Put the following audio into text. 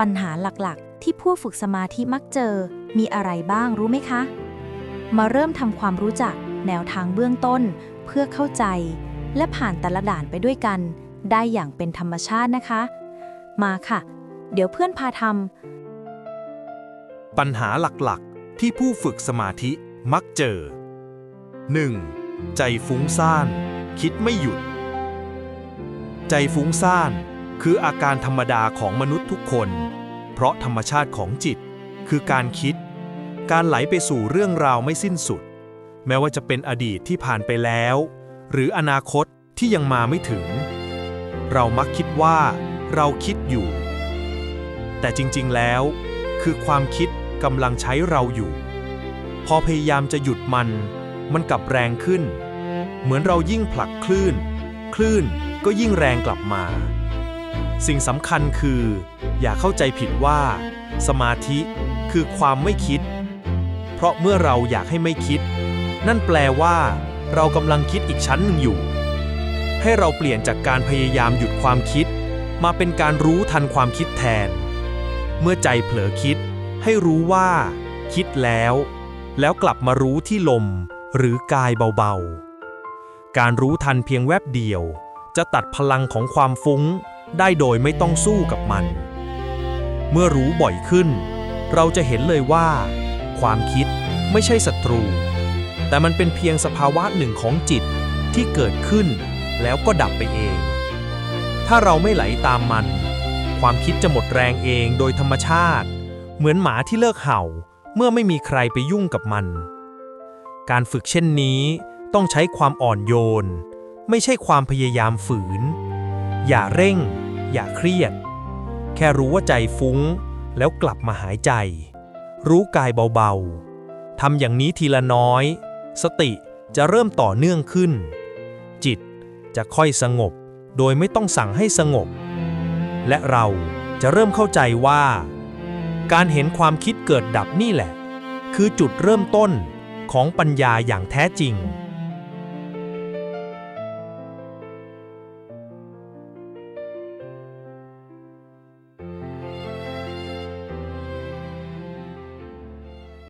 ปัญหาหลักๆ ที่ผู้ฝึกสมาธิมักเจอ มีอะไรบ้างรู้ไหมคะ มาเริ่มทำความรู้จักแนวทางเบื้องต้น เพื่อเข้าใจ และผ่านแต่ละด่านไปด้วยกัน ได้อย่างเป็นธรรมชาตินะคะ มาค่ะ เดี๋ยวเพื่อนพาทำปัญหาหลักๆ ที่ผู้ฝึกสมาธิมักเจอ 1. ใจฟุ้งซ่าน คิดไม่หยุด ใจฟุ้งซ่าน คืออาการธรรมดาของมนุษย์ทุกคน เพราะธรรมชาติของจิต คือการคิด การไหลไปสู่เรื่องราวไม่สิ้นสุด แม้ว่าจะเป็นอดีตที่ผ่านไปแล้ว หรืออนาคตที่ยังมาไม่ถึง เรามักคิดว่าเราคิดอยู่ แต่จริงๆแล้ว คือความคิดกำลังใช้เราอยู่ พอพยายามจะหยุดมัน มันกลับแรงขึ้น เหมือนเรายิ่งผลักคลื่น คลื่นก็ยิ่งแรงกลับมา สิ่งสำคัญคือ อย่าเข้าใจผิดว่า สมาธิคือความไม่คิด เพราะเมื่อเราอยากให้ไม่คิด นั่นแปลว่า เรากำลังคิดอีกชั้นหนึ่งอยู่ ให้เราเปลี่ยนจากการพยายามหยุดความคิด มาเป็นการรู้ทันความคิดแทน เมื่อใจเผลอคิด ให้รู้ว่า คิดแล้ว แล้วกลับมารู้ที่ลม หรือกายเบาๆ การรู้ทันเพียงแวบเดียว จะตัดพลังของความฟุ้ง ได้โดยไม่ต้องสู้กับมัน เมื่อรู้บ่อยขึ้น เราจะเห็นเลยว่า ความคิดไม่ใช่ศัตรู แต่มันเป็นเพียงสภาวะหนึ่งของจิตที่เกิดขึ้นแล้วก็ดับไปเอง ถ้าเราไม่ไหลตามมัน ความคิดจะหมดแรงเองโดยธรรมชาติ เหมือนหมาที่เลิกเห่าเมื่อไม่มีใครไปยุ่งกับมัน การฝึกเช่นนี้ต้องใช้ความอ่อนโยน ไม่ใช่ความพยายามฝืน อย่าเร่ง อย่าเครียด แค่รู้ว่าใจฟุ้ง แล้วกลับมาหายใจ รู้กายเบาๆทำอย่างนี้ทีละน้อย สติจะเริ่มต่อเนื่องขึ้น จิตจะค่อยสงบ โดยไม่ต้องสั่งให้สงบ และเราจะเริ่มเข้าใจว่า การเห็นความคิดเกิดดับนี่แหละ คือจุดเริ่มต้นของปัญญาอย่างแท้จริง